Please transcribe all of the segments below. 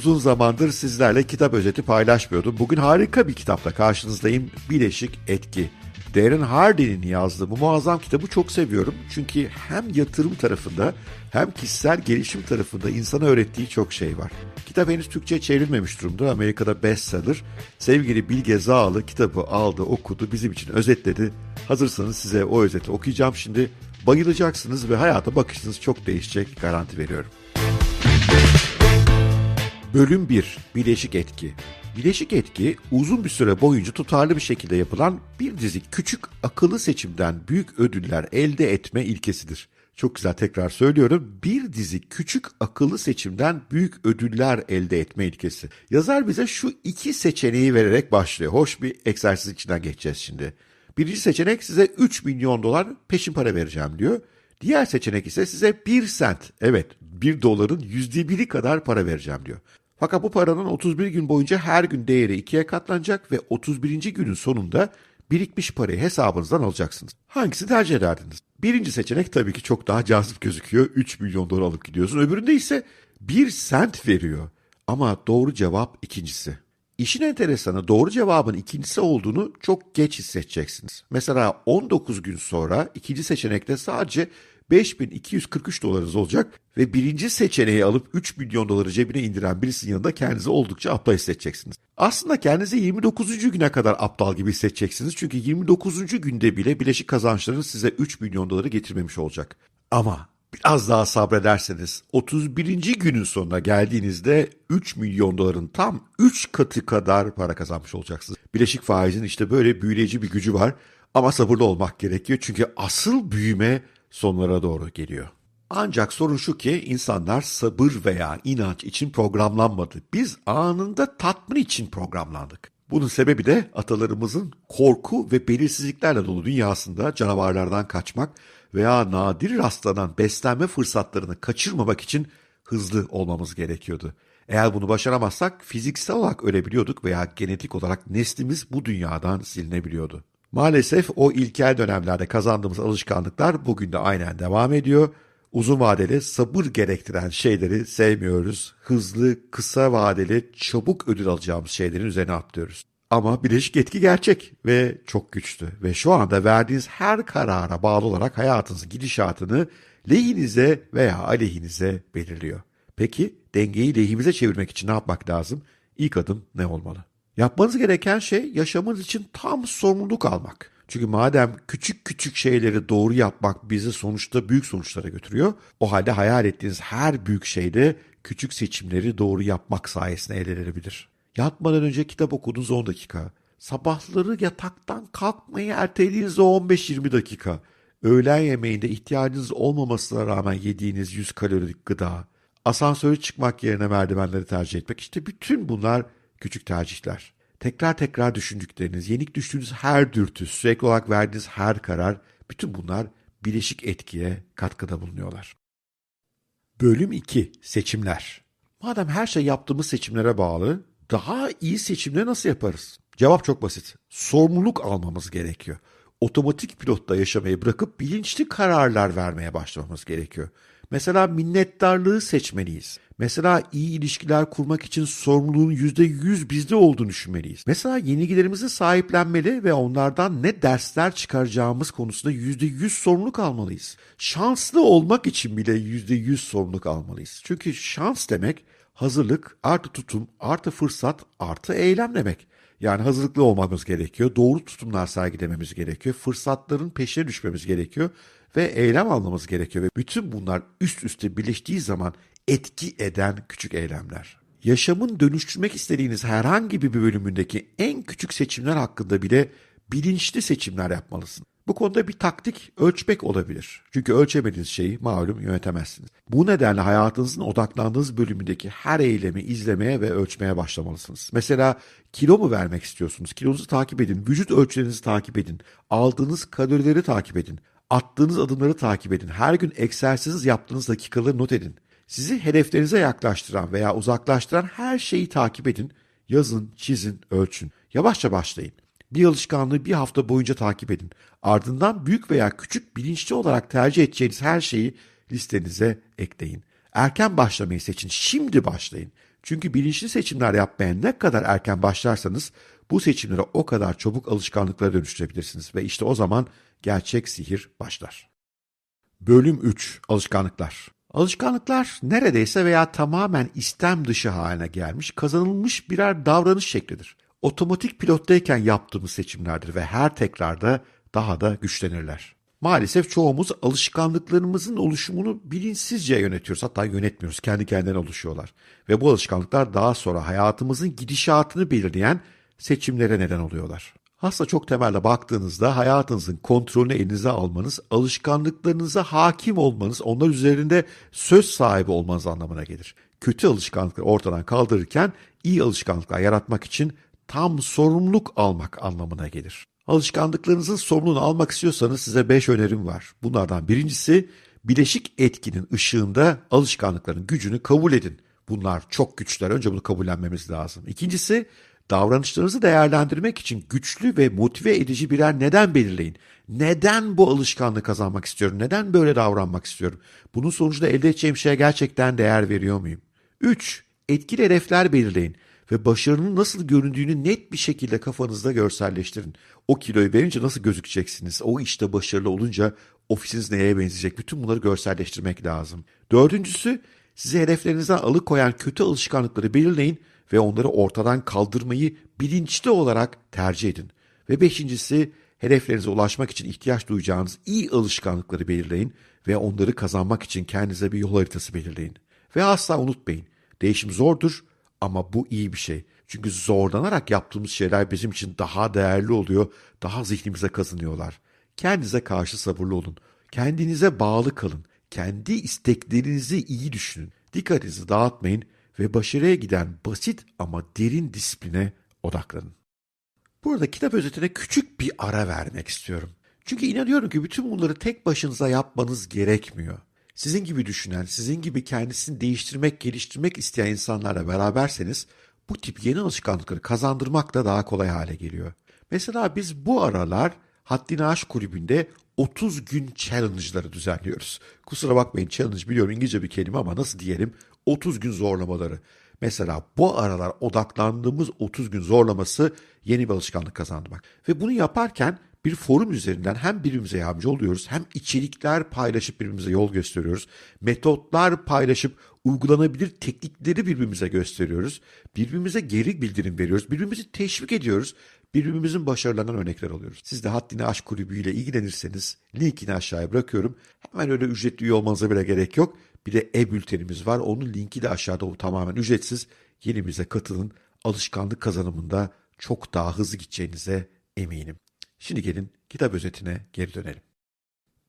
Uzun zamandır sizlerle kitap özeti paylaşmıyordum. Bugün harika bir kitapla karşınızdayım. Bileşik Etki. Darren Hardy'nin yazdığı bu muazzam kitabı çok seviyorum. Çünkü hem yatırım tarafında hem kişisel gelişim tarafında insana öğrettiği çok şey var. Kitap henüz Türkçe'ye çevrilmemiş durumda. Amerika'da bestseller. Sevgili Bilge Zağlı kitabı aldı, okudu, bizim için özetledi. Hazırsanız size o özeti okuyacağım şimdi. Bayılacaksınız ve hayata bakışınız çok değişecek garanti veriyorum. Bölüm 1 Bileşik Etki Bileşik etki uzun bir süre boyunca tutarlı bir şekilde yapılan bir dizi küçük akıllı seçimden büyük ödüller elde etme ilkesidir. Çok güzel tekrar söylüyorum. Bir dizi küçük akıllı seçimden büyük ödüller elde etme ilkesi. Yazar bize şu iki seçeneği vererek başlıyor. Hoş bir egzersiz içinden geçeceğiz şimdi. Birinci seçenek size 3 milyon dolar peşin para vereceğim diyor. Diğer seçenek ise size 1 sent, evet 1 doların yüzde biri kadar para vereceğim diyor. Fakat bu paranın 31 gün boyunca her gün değeri ikiye katlanacak ve 31. günün sonunda birikmiş parayı hesabınızdan alacaksınız. Hangisini tercih ederdiniz? Birinci seçenek tabii ki çok daha cazip gözüküyor. 3 milyon dolar alıp gidiyorsun. Öbüründe ise 1 sent veriyor. Ama doğru cevap ikincisi. İşin enteresanı doğru cevabın ikincisi olduğunu çok geç hissedeceksiniz. Mesela 19 gün sonra ikinci seçenekte sadece 5243 dolarınız olacak ve birinci seçeneği alıp 3 milyon doları cebine indiren birisinin yanında kendinizi oldukça aptal hissedeceksiniz. Aslında kendinizi 29. güne kadar aptal gibi hissedeceksiniz. Çünkü 29. günde bile bileşik kazançlarınız size 3 milyon doları getirmemiş olacak. Ama biraz daha sabrederseniz 31. günün sonuna geldiğinizde 3 milyon doların tam 3 katı kadar para kazanmış olacaksınız. Bileşik faizin işte böyle büyüleyici bir gücü var ama sabırlı olmak gerekiyor çünkü asıl büyüme sonlara doğru geliyor. Ancak sorun şu ki insanlar sabır veya inanç için programlanmadı. Biz anında tatmin için programlandık. Bunun sebebi de atalarımızın korku ve belirsizliklerle dolu dünyasında canavarlardan kaçmak veya nadir rastlanan beslenme fırsatlarını kaçırmamak için hızlı olmamız gerekiyordu. Eğer bunu başaramazsak fiziksel olarak ölebiliyorduk veya genetik olarak neslimiz bu dünyadan silinebiliyordu. Maalesef o ilkel dönemlerde kazandığımız alışkanlıklar bugün de aynen devam ediyor. Uzun vadeli sabır gerektiren şeyleri sevmiyoruz. Hızlı, kısa vadeli, çabuk ödül alacağımız şeylerin üzerine atlıyoruz. Ama bileşik etki gerçek ve çok güçlü. Ve şu anda verdiğiniz her karara bağlı olarak hayatınızın gidişatını lehinize veya aleyhinize belirliyor. Peki dengeyi lehimize çevirmek için ne yapmak lazım? İlk adım ne olmalı? Yapmanız gereken şey yaşamınız için tam sorumluluk almak. Çünkü madem küçük küçük şeyleri doğru yapmak bizi sonuçta büyük sonuçlara götürüyor. O halde hayal ettiğiniz her büyük şeyde küçük seçimleri doğru yapmak sayesinde elde edilebilir. Yatmadan önce kitap okudunuz 10 dakika. Sabahları yataktan kalkmayı ertelediğiniz o 15-20 dakika. Öğlen yemeğinde ihtiyacınız olmamasına rağmen yediğiniz 100 kalorilik gıda. Asansöre çıkmak yerine merdivenleri tercih etmek. İşte bütün bunlar küçük tercihler. Tekrar tekrar düşündükleriniz, yenik düştüğünüz her dürtü, sürekli olarak verdiğiniz her karar, bütün bunlar bileşik etkiye katkıda bulunuyorlar. Bölüm 2. Seçimler. Madem her şey yaptığımız seçimlere bağlı, daha iyi seçimleri nasıl yaparız? Cevap çok basit. Sorumluluk almamız gerekiyor. Otomatik pilotta yaşamayı bırakıp bilinçli kararlar vermeye başlamamız gerekiyor. Mesela minnettarlığı seçmeliyiz. Mesela iyi ilişkiler kurmak için sorumluluğun yüzde yüz bizde olduğunu düşünmeliyiz. Mesela yenilgilerimizi sahiplenmeli ve onlardan ne dersler çıkaracağımız konusunda yüzde yüz sorumluluk almalıyız. Şanslı olmak için bile yüzde yüz sorumluluk almalıyız. Çünkü şans demek hazırlık artı tutum artı fırsat artı eylem demek. Yani hazırlıklı olmamız gerekiyor. Doğru tutumlar sergilememiz gerekiyor. Fırsatların peşine düşmemiz gerekiyor ve eylem almamız gerekiyor. Ve bütün bunlar üst üste birleştiği zaman etki eden küçük eylemler. Yaşamın dönüştürmek istediğiniz herhangi bir bölümündeki en küçük seçimler hakkında bile bilinçli seçimler yapmalısın. Bu konuda bir taktik ölçmek olabilir. Çünkü ölçemediğiniz şeyi malum yönetemezsiniz. Bu nedenle hayatınızın odaklandığınız bölümündeki her eylemi izlemeye ve ölçmeye başlamalısınız. Mesela kilo mu vermek istiyorsunuz? Kilonuzu takip edin, vücut ölçülerinizi takip edin, aldığınız kalorileri takip edin, attığınız adımları takip edin, her gün egzersiz yaptığınız dakikaları not edin. Sizi hedeflerinize yaklaştıran veya uzaklaştıran her şeyi takip edin. Yazın, çizin, ölçün. Yavaşça başlayın. Bir alışkanlığı bir hafta boyunca takip edin. Ardından büyük veya küçük bilinçli olarak tercih edeceğiniz her şeyi listenize ekleyin. Erken başlamayı seçin. Şimdi başlayın. Çünkü bilinçli seçimler yapmaya ne kadar erken başlarsanız bu seçimleri o kadar çabuk alışkanlıklara dönüştürebilirsiniz ve işte o zaman gerçek sihir başlar. Bölüm 3 Alışkanlıklar Alışkanlıklar neredeyse veya tamamen istem dışı haline gelmiş, kazanılmış birer davranış şeklidir. Otomatik pilottayken yaptığımız seçimlerdir ve her tekrarda daha da güçlenirler. Maalesef çoğumuz alışkanlıklarımızın oluşumunu bilinçsizce yönetiyoruz. Hatta yönetmiyoruz. Kendi kendine oluşuyorlar. Ve bu alışkanlıklar daha sonra hayatımızın gidişatını belirleyen seçimlere neden oluyorlar. Aslında çok temelde baktığınızda hayatınızın kontrolünü elinize almanız, alışkanlıklarınıza hakim olmanız, onlar üzerinde söz sahibi olmanız anlamına gelir. Kötü alışkanlıkları ortadan kaldırırken iyi alışkanlıklar yaratmak için tam sorumluluk almak anlamına gelir. Alışkanlıklarınızın sorumluluğunu almak istiyorsanız size 5 önerim var. Bunlardan birincisi bileşik etkinin ışığında alışkanlıkların gücünü kabul edin. Bunlar çok güçler. Önce bunu kabullenmemiz lazım. İkincisi davranışlarınızı değerlendirmek için güçlü ve motive edici birer neden belirleyin. Neden bu alışkanlığı kazanmak istiyorum? Neden böyle davranmak istiyorum? Bunun sonucunda elde edeceğim şeye gerçekten değer veriyor muyum? 3. Etkili hedefler belirleyin ve başarının nasıl göründüğünü net bir şekilde kafanızda görselleştirin. O kiloyu verince nasıl gözükeceksiniz? O işte başarılı olunca ofisiniz neye benzeyecek? Bütün bunları görselleştirmek lazım. Dördüncüsü sizi hedeflerinizden alıkoyan kötü alışkanlıkları belirleyin ve onları ortadan kaldırmayı bilinçli olarak tercih edin. Ve beşincisi hedeflerinize ulaşmak için ihtiyaç duyacağınız iyi alışkanlıkları belirleyin ve onları kazanmak için kendinize bir yol haritası belirleyin. Ve asla unutmayın, değişim zordur ama bu iyi bir şey. Çünkü zorlanarak yaptığımız şeyler bizim için daha değerli oluyor, daha zihnimize kazınıyorlar. Kendinize karşı sabırlı olun. Kendinize bağlı kalın. Kendi isteklerinizi iyi düşünün. Dikkatinizi dağıtmayın ve başarıya giden basit ama derin disipline odaklanın. Burada kitap özetine küçük bir ara vermek istiyorum. Çünkü inanıyorum ki bütün bunları tek başınıza yapmanız gerekmiyor. Sizin gibi düşünen, sizin gibi kendisini değiştirmek, geliştirmek isteyen insanlarla beraberseniz bu tip yeni alışkanlıkları kazandırmak da daha kolay hale geliyor. Mesela biz bu aralar Haddini Aş Kulübü'nde 30 gün challenge'ları düzenliyoruz. Kusura bakmayın challenge biliyorum İngilizce bir kelime ama nasıl diyelim 30 gün zorlamaları. Mesela bu aralar odaklandığımız 30 gün zorlaması yeni bir alışkanlık kazandırmak. Ve bunu yaparken bir forum üzerinden hem birbirimize yardımcı oluyoruz hem içerikler paylaşıp birbirimize yol gösteriyoruz. Metotlar paylaşıp uygulanabilir teknikleri birbirimize gösteriyoruz. Birbirimize geri bildirim veriyoruz. Birbirimizi teşvik ediyoruz. Birbirimizin başarılarından örnekler alıyoruz. Siz de Haddini Aşk Kulübü ile ilgilenirseniz linkini aşağıya bırakıyorum. Hemen öyle ücretli üye olmanıza bile gerek yok. Bir de e-bültenimiz var. Onun linki de aşağıda o tamamen ücretsiz. Yenimize katılın. Alışkanlık kazanımında çok daha hızlı gideceğinize eminim. Şimdi gelin kitap özetine geri dönelim.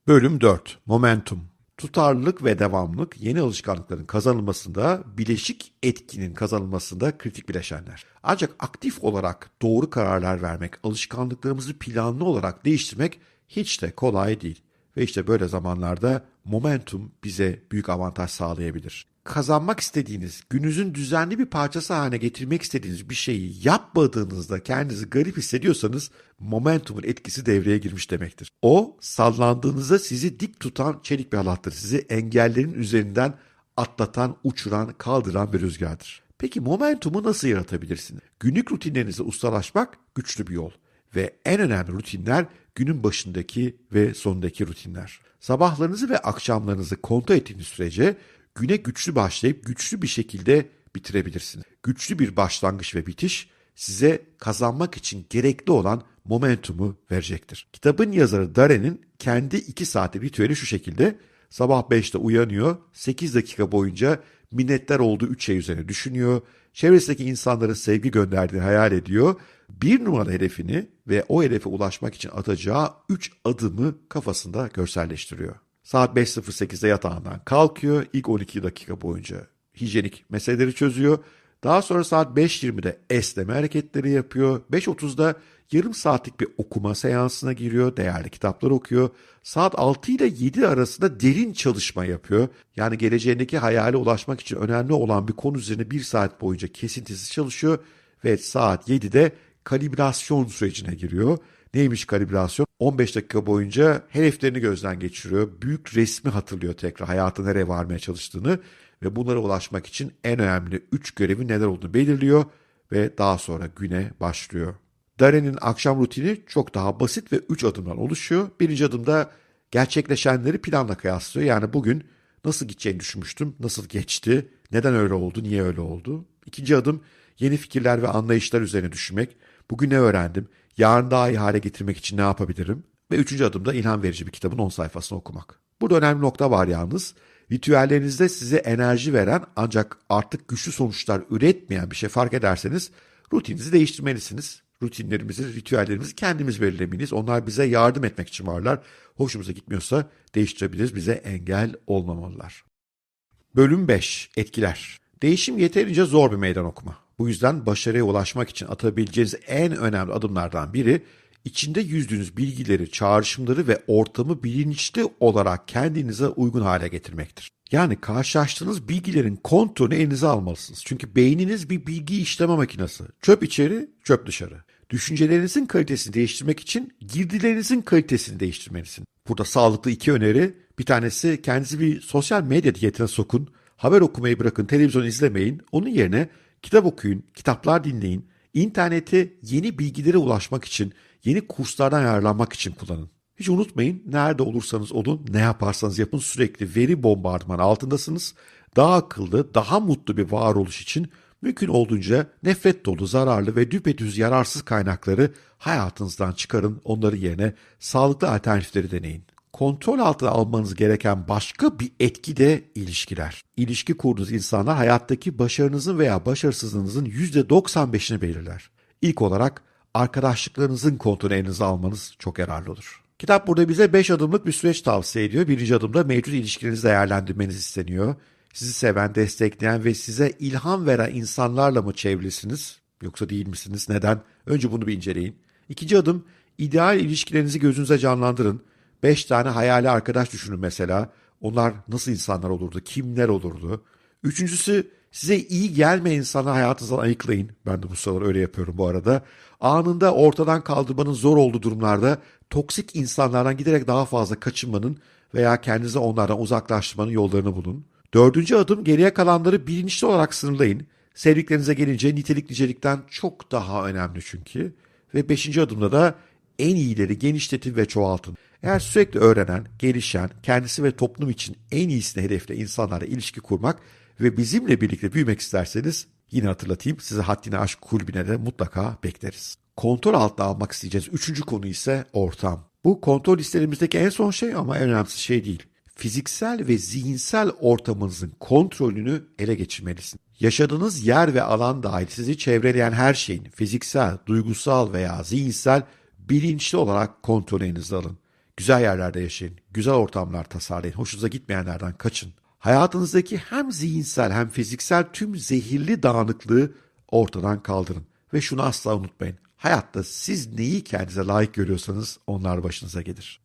Bölüm 4 Momentum Tutarlılık ve devamlılık yeni alışkanlıkların kazanılmasında, bileşik etkinin kazanılmasında kritik bileşenler. Ancak aktif olarak doğru kararlar vermek, alışkanlıklarımızı planlı olarak değiştirmek hiç de kolay değil. Ve işte böyle zamanlarda momentum bize büyük avantaj sağlayabilir. Kazanmak istediğiniz, gününüzün düzenli bir parçası haline getirmek istediğiniz bir şeyi yapmadığınızda kendinizi garip hissediyorsanız momentumun etkisi devreye girmiş demektir. O sallandığınızda sizi dik tutan çelik bir halattır. Sizi engellerin üzerinden atlatan, uçuran, kaldıran bir rüzgardır. Peki momentumu nasıl yaratabilirsiniz? Günlük rutinlerinize ustalaşmak güçlü bir yol. Ve en önemli rutinler günün başındaki ve sonundaki rutinler. Sabahlarınızı ve akşamlarınızı kontrol ettiğiniz sürece güne güçlü başlayıp güçlü bir şekilde bitirebilirsiniz. Güçlü bir başlangıç ve bitiş size kazanmak için gerekli olan momentumu verecektir. Kitabın yazarı Daren'in kendi 2 saati ritüeli şu şekilde. Sabah 5'te uyanıyor, 8 dakika boyunca minnettar olduğu 3 şey üzerine düşünüyor, çevresindeki insanların sevgi gönderdiğini hayal ediyor, bir numara hedefini ve o hedefe ulaşmak için atacağı 3 adımı kafasında görselleştiriyor. Saat 5.08'de yatağından kalkıyor. İlk 12 dakika boyunca hijyenik meseleleri çözüyor. Daha sonra saat 5.20'de esneme hareketleri yapıyor. 5.30'da yarım saatlik bir okuma seansına giriyor. Değerli kitaplar okuyor. Saat 6 ile 7 arasında derin çalışma yapıyor. Yani geleceğindeki hayale ulaşmak için önemli olan bir konu üzerine bir saat boyunca kesintisiz çalışıyor. Ve saat 7'de kalibrasyon sürecine giriyor. Neymiş kalibrasyon? 15 dakika boyunca hedeflerini gözden geçiriyor. Büyük resmi hatırlıyor tekrar hayatı nereye varmaya çalıştığını ve bunlara ulaşmak için en önemli 3 görevi neler olduğunu belirliyor ve daha sonra güne başlıyor. Darren'in akşam rutini çok daha basit ve 3 adımdan oluşuyor. Birinci adımda gerçekleşenleri planla kıyaslıyor. Yani bugün nasıl gideceğini düşünmüştüm, nasıl geçti, neden öyle oldu, niye öyle oldu. İkinci adım yeni fikirler ve anlayışlar üzerine düşünmek. Bugün ne öğrendim, yarın daha iyi hale getirmek için ne yapabilirim? Ve üçüncü adımda ilham verici bir kitabın 10 sayfasını okumak. Burada önemli nokta var yalnız. Ritüellerinizde size enerji veren ancak artık güçlü sonuçlar üretmeyen bir şey fark ederseniz rutininizi değiştirmelisiniz. Rutinlerimizi, ritüellerimizi kendimiz belirlemeliyiz. Onlar bize yardım etmek için varlar. Hoşumuza gitmiyorsa değiştirebiliriz. Bize engel olmamalılar. Bölüm 5. Etkiler. Değişim yeterince zor bir meydan okuma. Bu yüzden başarıya ulaşmak için atabileceğiniz en önemli adımlardan biri içinde yüzdüğünüz bilgileri, çağrışımları ve ortamı bilinçli olarak kendinize uygun hale getirmektir. Yani karşılaştığınız bilgilerin kontrolünü elinize almalısınız. Çünkü beyniniz bir bilgi işleme makinesi. Çöp içeri, çöp dışarı. Düşüncelerinizin kalitesini değiştirmek için girdilerinizin kalitesini değiştirmelisiniz. Burada sağlıklı iki öneri. Bir tanesi kendinizi bir sosyal medya diyetine sokun. Haber okumayı bırakın, televizyon izlemeyin. Onun yerine kitap okuyun, kitaplar dinleyin. İnterneti yeni bilgilere ulaşmak için, yeni kurslardan yararlanmak için kullanın. Hiç unutmayın nerede olursanız olun, ne yaparsanız yapın sürekli veri bombardımanı altındasınız. Daha akıllı, daha mutlu bir varoluş için mümkün olduğunca nefret dolu, zararlı ve düpedüz yararsız kaynakları hayatınızdan çıkarın, onları yerine sağlıklı alternatifleri deneyin. Kontrol altına almanız gereken başka bir etki de ilişkiler. İlişki kurduğunuz insanlar hayattaki başarınızın veya başarısızlığınızın %95'ini belirler. İlk olarak arkadaşlıklarınızın kontrolünü elinize almanız çok yararlı olur. Kitap burada bize 5 adımlık bir süreç tavsiye ediyor. Birinci adımda mevcut ilişkilerinizi değerlendirmeniz isteniyor. Sizi seven, destekleyen ve size ilham veren insanlarla mı çevrilisiniz? Yoksa değil misiniz? Neden? Önce bunu bir inceleyin. İkinci adım, ideal ilişkilerinizi gözünüze canlandırın. Beş tane hayali arkadaş düşünün mesela. Onlar nasıl insanlar olurdu? Kimler olurdu? Üçüncüsü, size iyi gelmeyen insanları hayatınızdan ayıklayın. Ben de bu sıralar öyle yapıyorum bu arada. Anında ortadan kaldırmanın zor olduğu durumlarda toksik insanlardan giderek daha fazla kaçınmanın veya kendinizi onlardan uzaklaştırmanın yollarını bulun. Dördüncü adım geriye kalanları bilinçli olarak sınırlayın. Sevdiklerinize gelince nitelik nicelikten çok daha önemli çünkü. Ve beşinci adımda da en iyileri genişletin ve çoğaltın. Eğer sürekli öğrenen, gelişen, kendisi ve toplum için en iyisini hedefle insanlarla ilişki kurmak ve bizimle birlikte büyümek isterseniz yine hatırlatayım sizi Haddini Aşk Kulübü'ne de mutlaka bekleriz. Kontrol altına almak isteyeceğiz. Üçüncü konu ise ortam. Bu kontrol listelerimizdeki en son şey ama en önemlisi şey değil. Fiziksel ve zihinsel ortamınızın kontrolünü ele geçirmelisin. Yaşadığınız yer ve alan dahil sizi çevreleyen her şeyin fiziksel, duygusal veya zihinsel bilinçli olarak kontrol elinize alın. Güzel yerlerde yaşayın, güzel ortamlar tasarlayın, hoşunuza gitmeyenlerden kaçın. Hayatınızdaki hem zihinsel hem fiziksel tüm zehirli dağınıklığı ortadan kaldırın. Ve şunu asla unutmayın. Hayatta siz neyi kendinize layık görüyorsanız onlar başınıza gelir.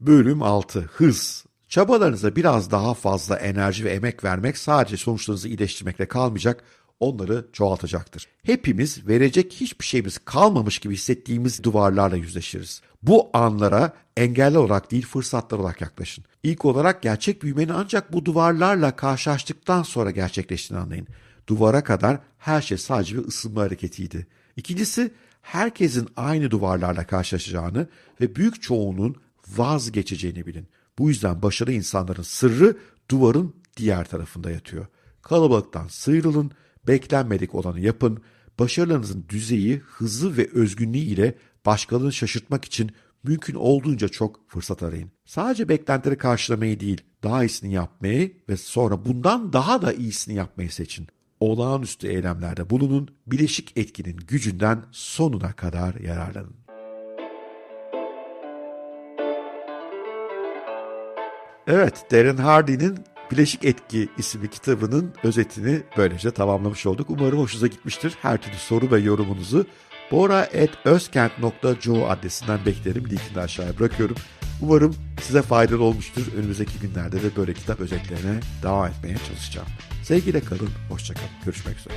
Bölüm 6. Hız. Çabalarınıza biraz daha fazla enerji ve emek vermek sadece sonuçlarınızı iyileştirmekle kalmayacak, onları çoğaltacaktır. Hepimiz verecek hiçbir şeyimiz kalmamış gibi hissettiğimiz duvarlarla yüzleşiriz. Bu anlara engeller olarak değil fırsatlar olarak yaklaşın. İlk olarak gerçek büyümenin ancak bu duvarlarla karşılaştıktan sonra gerçekleştiğini anlayın. Duvara kadar her şey sadece bir ısınma hareketiydi. İkincisi herkesin aynı duvarlarla karşılaşacağını ve büyük çoğunun vazgeçeceğini bilin. Bu yüzden başarı insanların sırrı duvarın diğer tarafında yatıyor. Kalabalıktan sıyrılın, beklenmedik olanı yapın, başarılarınızın düzeyi, hızı ve özgünlüğü ile başkalarını şaşırtmak için mümkün olduğunca çok fırsat arayın. Sadece beklentileri karşılamayı değil, daha iyisini yapmayı ve sonra bundan daha da iyisini yapmayı seçin. Olağanüstü eylemlerde bulunun, bileşik etkinin gücünden sonuna kadar yararlanın. Evet, Darren Hardy'nin Bileşik Etki isimli kitabının özetini böylece tamamlamış olduk. Umarım hoşunuza gitmiştir. Her türlü soru ve yorumunuzu bora.özkent.co adresinden beklerim. Linkini aşağıya bırakıyorum. Umarım size faydalı olmuştur. Önümüzdeki günlerde de böyle kitap özetlerine devam etmeye çalışacağım. Sevgiyle kalın, hoşçakalın. Görüşmek üzere.